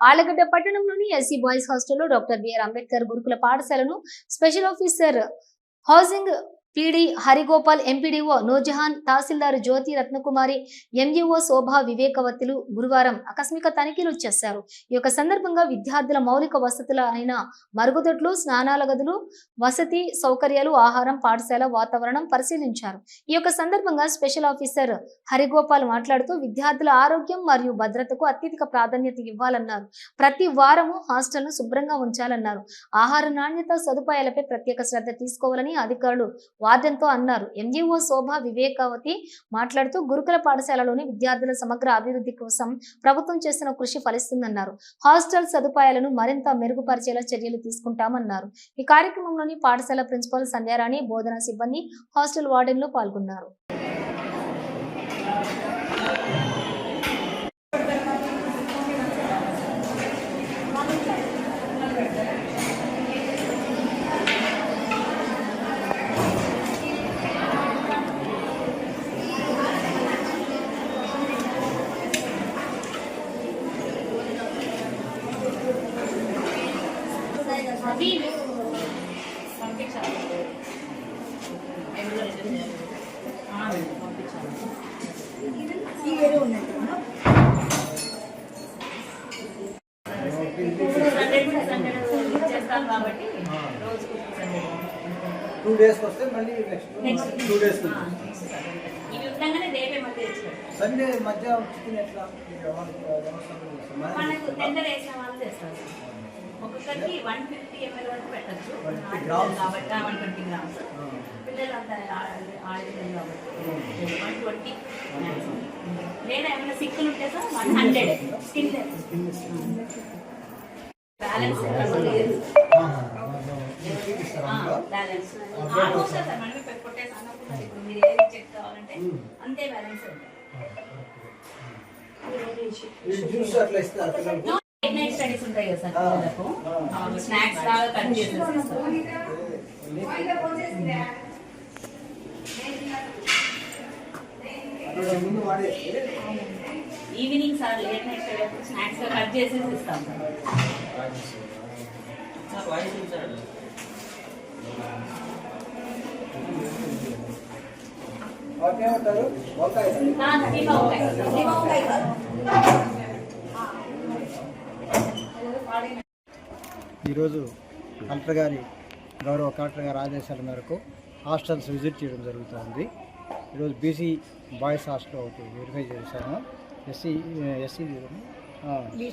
ఆలగడ్డ పట్టణంలోని SC boys హాస్టల్లో doctor BR Ambedkar గురుకుల పాఠశాలను special officer housing PD Harigopal MPDO Noorjahan tahsildar Jyothi Ratnakumari MEO Shobha వివేకవతులు గురువారం ఆకస్మిక తనిఖీలు చేశారు. ఈ యొక్క సందర్భంగా విద్యార్థుల మౌలిక వసతుల అయిన మరుగుదొడ్లు స్నానాల గదులు వసతి సౌకర్యాలు ఆహారం పాఠశాల వాతావరణం పరిశీలించారు. ఈ యొక్క సందర్భంగా స్పెషల్ ఆఫీసర్ హరిగోపాల్ మాట్లాడుతూ విద్యార్థుల ఆరోగ్యం మరియు భద్రతకు అత్యధిక ప్రాధాన్యత ఇవ్వాలన్నారు. ప్రతి వారము హాస్టల్ను శుభ్రంగా ఉంచాలన్నారు. ఆహార నాణ్యత సదుపాయాలపై ప్రత్యేక శ్రద్ధ తీసుకోవాలని అధికారులు వార్డెన్తో అన్నారు. ఎంజీఓ శోభ వివేకావతి మాట్లాడుతూ గురుకుల పాఠశాలలోని విద్యార్థుల సమగ్ర అభివృద్ధి కోసం ప్రభుత్వం చేసిన కృషి ఫలిస్తుందన్నారు. హాస్టల్ సదుపాయాలను మరింత మెరుగుపరిచేలా చర్యలు తీసుకుంటామన్నారు. ఈ కార్యక్రమంలోని పాఠశాల ప్రిన్సిపల్ సంధ్యారాణి బోధనా సిబ్బంది హాస్టల్ వార్డెన్లు పాల్గొన్నారు. టూ డేస్కి వస్తే మళ్ళీ నెక్స్ట్ టూ డేస్ సండే మధ్య చికెన్ ఎట్లా? మనకు టెండర్ వేసిన వాళ్ళు చేస్తారు. ఒక్కొక్కరికి వన్ ఫిఫ్టీ ఎంఎల్ వరకు పెట్టచ్చు. 150 grams. కాబట్టి వన్ ట్వంటీ గ్రామ్స్ పిల్లలు అంత ఆడలేదు కాబట్టి. వన్ ట్వంటీ లేదా ఏమైనా సిక్కులు ఉంటే sir one hundred skin balance balance. Almost sir మనమే కొట్టేసి అనుకున్నది ఇప్పుడు మీరు ఏది చెక్ కావాలంటే అంతే బ్యాలెన్స్ ఉంటుంది. జ్యూస్ అట్లా ఇస్తారు నైట్ స్టడీస్ ఉంటాయి కదా సార్ పిల్లలకు? స్నాక్స్ లాగా కట్ చేసేసి evening sir? Late night study స్నాక్స్గా cut చేసేసి ఇస్తాం సార్. వాటిని ఏమంటారు వంకాయ. ఆ, కీమా ఉంటాయి కీమా ఉంటాయి సార్ ఈరోజు కలెక్టర్ గారి గౌరవ కలెక్టర్ గారి ఆదేశాల మేరకు హాస్టల్స్ విజిట్ చేయడం జరుగుతుంది. ఈరోజు బీసీ బాయ్స్ హాస్టల్ ఒకటి వెరిఫై చేశాము. SC SC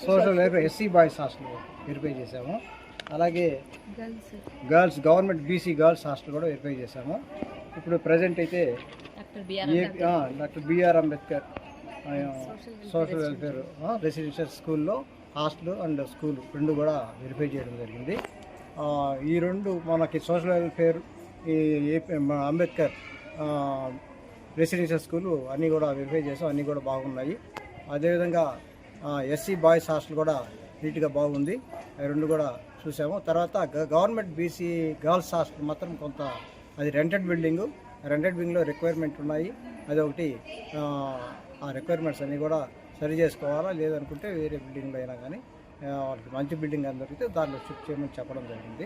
social welfare SC boys hostel verify చేశాము. అలాగే girls. Government BC girls hostel కూడా వెరిఫై చేశాము. ఇప్పుడు ప్రజెంట్ అయితే doctor BR Ambedkar. Social welfare residential స్కూల్లో హాస్టల్ అండ్ స్కూల్ రెండు కూడా వెరిఫై చేయడం జరిగింది. ఈ రెండు మనకి సోషల్ వెల్ఫేర్ ఈ ఏపీ అంబేద్కర్ రెసిడెన్షియల్ స్కూలు అన్నీ కూడా వెరిఫై చేసాం అన్నీ కూడా బాగున్నాయి. అదేవిధంగా ఎస్సీ బాయ్స్ హాస్టల్ కూడా నీట్గా బాగుంది. రెండు కూడా చూసాము. తర్వాత గ- గవర్నమెంట్ బీసీ గర్ల్స్ హాస్టల్ మాత్రం కొంత అది రెంటెడ్ బిల్డింగు రెంటెడ్ బిల్డింగ్లో రిక్వైర్మెంట్ ఉన్నాయి. అదొకటి ఆ రిక్వైర్మెంట్స్ అన్నీ కూడా సరి చేసుకోవాలా లేదనుకుంటే వేరే బిల్డింగ్లో అయినా కానీ వాళ్ళకి మంచి బిల్డింగ్ అని దొరికితే దాంట్లో షిఫ్ట్ చేయమని చెప్పడం జరిగింది.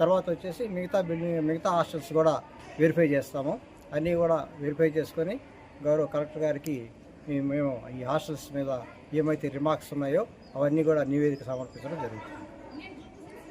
తర్వాత వచ్చేసి మిగతా బిల్డింగ్ మిగతా హాస్టల్స్ కూడా వెరిఫై చేస్తాము. అన్నీ కూడా వెరిఫై చేసుకొని గౌరవ కలెక్టర్ గారికి మేము ఈ హాస్టల్స్ మీద ఏమైతే రిమార్క్స్ ఉన్నాయో అవన్నీ కూడా నివేదిక సమర్పించడం జరుగుతుంది.